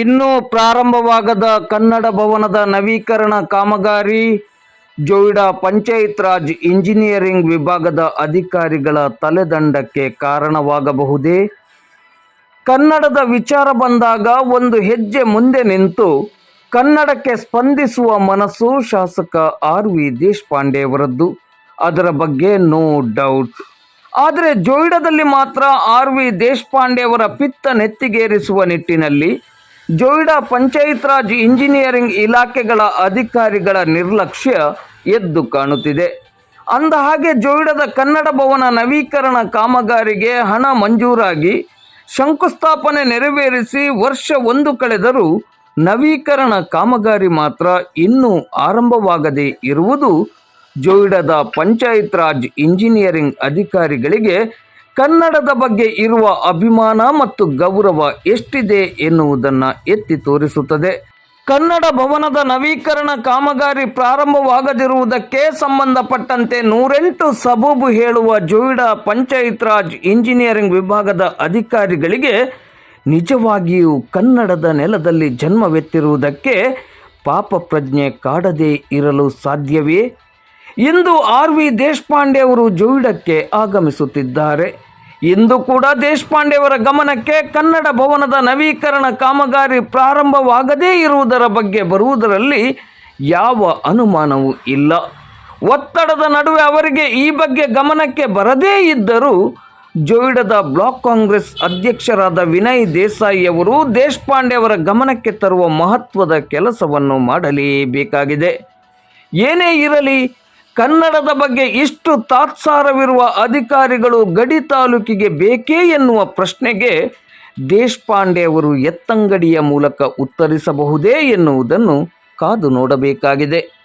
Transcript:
ಇನ್ನೂ ಪ್ರಾರಂಭವಾಗದ ಕನ್ನಡ ಭವನದ ನವೀಕರಣ ಕಾಮಗಾರಿ, ಜೋಯಿಡಾ ಪಂಚಾಯತ್ ರಾಜ್ ಇಂಜಿನಿಯರಿಂಗ್ ವಿಭಾಗದ ಅಧಿಕಾರಿಗಳ ತಲೆದಂಡಕ್ಕೆ ಕಾರಣವಾಗಬಹುದೇ? ಕನ್ನಡದ ವಿಚಾರ ಬಂದಾಗ ಒಂದು ಹೆಜ್ಜೆ ಮುಂದೆ ನಿಂತು ಕನ್ನಡಕ್ಕೆ ಸ್ಪಂದಿಸುವ ಮನಸ್ಸು ಶಾಸಕ ಆರ್ ವಿ ದೇಶಪಾಂಡೆಯವರದ್ದು ಅದರ ಬಗ್ಗೆ ನೋ ಡೌಟ್. ಆದರೆ ಜೋಯಿಡಾದಲ್ಲಿ ಮಾತ್ರ ಆರ್ ವಿ ದೇಶಪಾಂಡೆಯವರ ಪಿತ್ತ ನೆತ್ತಿಗೇರಿಸುವ ನಿಟ್ಟಿನಲ್ಲಿ ಜೋಯಿಡಾ ಪಂಚಾಯತ್ ರಾಜ್ ಇಂಜಿನಿಯರಿಂಗ್ ಇಲಾಖೆಗಳ ಅಧಿಕಾರಿಗಳ ನಿರ್ಲಕ್ಷ್ಯ ಎದ್ದು ಕಾಣುತ್ತಿದೆ. ಅಂದ ಹಾಗೆ ಜೋಯಿಡಾದ ಕನ್ನಡ ಭವನ ನವೀಕರಣ ಕಾಮಗಾರಿಗೆ ಹಣ ಮಂಜೂರಾಗಿ ಶಂಕುಸ್ಥಾಪನೆ ನೆರವೇರಿಸಿ ವರ್ಷ ಒಂದು ಕಳೆದರೂ ನವೀಕರಣ ಕಾಮಗಾರಿ ಮಾತ್ರ ಇನ್ನೂ ಆರಂಭವಾಗದೇ ಇರುವುದು ಜೋಯಿಡದ ಪಂಚಾಯತ್ ರಾಜ್ ಇಂಜಿನಿಯರಿಂಗ್ ಅಧಿಕಾರಿಗಳಿಗೆ ಕನ್ನಡದ ಬಗ್ಗೆ ಇರುವ ಅಭಿಮಾನ ಮತ್ತು ಗೌರವ ಎಷ್ಟಿದೆ ಎನ್ನುವುದನ್ನು ಎತ್ತಿ ತೋರಿಸುತ್ತದೆ. ಕನ್ನಡ ಭವನದ ನವೀಕರಣ ಕಾಮಗಾರಿ ಪ್ರಾರಂಭವಾಗದಿರುವುದಕ್ಕೆ ಸಂಬಂಧಪಟ್ಟಂತೆ ನೂರೆಂಟು ಸಬೂಬು ಹೇಳುವ ಜೋಯಿಡಾ ಪಂಚಾಯತ್ ರಾಜ್ ಇಂಜಿನಿಯರಿಂಗ್ ವಿಭಾಗದ ಅಧಿಕಾರಿಗಳಿಗೆ ನಿಜವಾಗಿಯೂ ಕನ್ನಡದ ನೆಲದಲ್ಲಿ ಜನ್ಮವೆತ್ತಿರುವುದಕ್ಕೆ ಪಾಪ ಪ್ರಜ್ಞೆ ಕಾಡದೇ ಇರಲು ಸಾಧ್ಯವೇ? ಇಂದು ಆರ್ ವಿ ದೇಶಪಾಂಡೆ ಅವರು ಜೋಯಿಡಕ್ಕೆ ಆಗಮಿಸುತ್ತಿದ್ದಾರೆ. ಇಂದು ಕೂಡ ದೇಶಪಾಂಡೆಯವರ ಗಮನಕ್ಕೆ ಕನ್ನಡ ಭವನದ ನವೀಕರಣ ಕಾಮಗಾರಿ ಪ್ರಾರಂಭವಾಗದೇ ಇರುವುದರ ಬಗ್ಗೆ ಬರುವುದರಲ್ಲಿ ಯಾವ ಅನುಮಾನವೂ ಇಲ್ಲ. ಒತ್ತಡದ ನಡುವೆ ಅವರಿಗೆ ಈ ಬಗ್ಗೆ ಗಮನಕ್ಕೆ ಬರದೇ ಇದ್ದರೂ ಜೋಯಿಡದ ಬ್ಲಾಕ್ ಕಾಂಗ್ರೆಸ್ ಅಧ್ಯಕ್ಷರಾದ ವಿನಯ್ ದೇಸಾಯಿ ಅವರು ದೇಶಪಾಂಡೆ ಅವರ ಗಮನಕ್ಕೆ ತರುವ ಮಹತ್ವದ ಕೆಲಸವನ್ನು ಮಾಡಲೇಬೇಕಾಗಿದೆ. ಏನೇ ಇರಲಿ ಕನ್ನಡದ ಬಗ್ಗೆ ಇಷ್ಟು ತಾತ್ಸಾರವಿರುವ ಅಧಿಕಾರಿಗಳು ಗಡಿ ತಾಲೂಕಿಗೆ ಬೇಕೇ ಎನ್ನುವ ಪ್ರಶ್ನೆಗೆ ದೇಶಪಾಂಡೆ ಅವರು ಎತ್ತಂಗಡಿಯ ಮೂಲಕ ಉತ್ತರಿಸಬಹುದೇ ಎನ್ನುವುದನ್ನು ಕಾದು ನೋಡಬೇಕಾಗಿದೆ.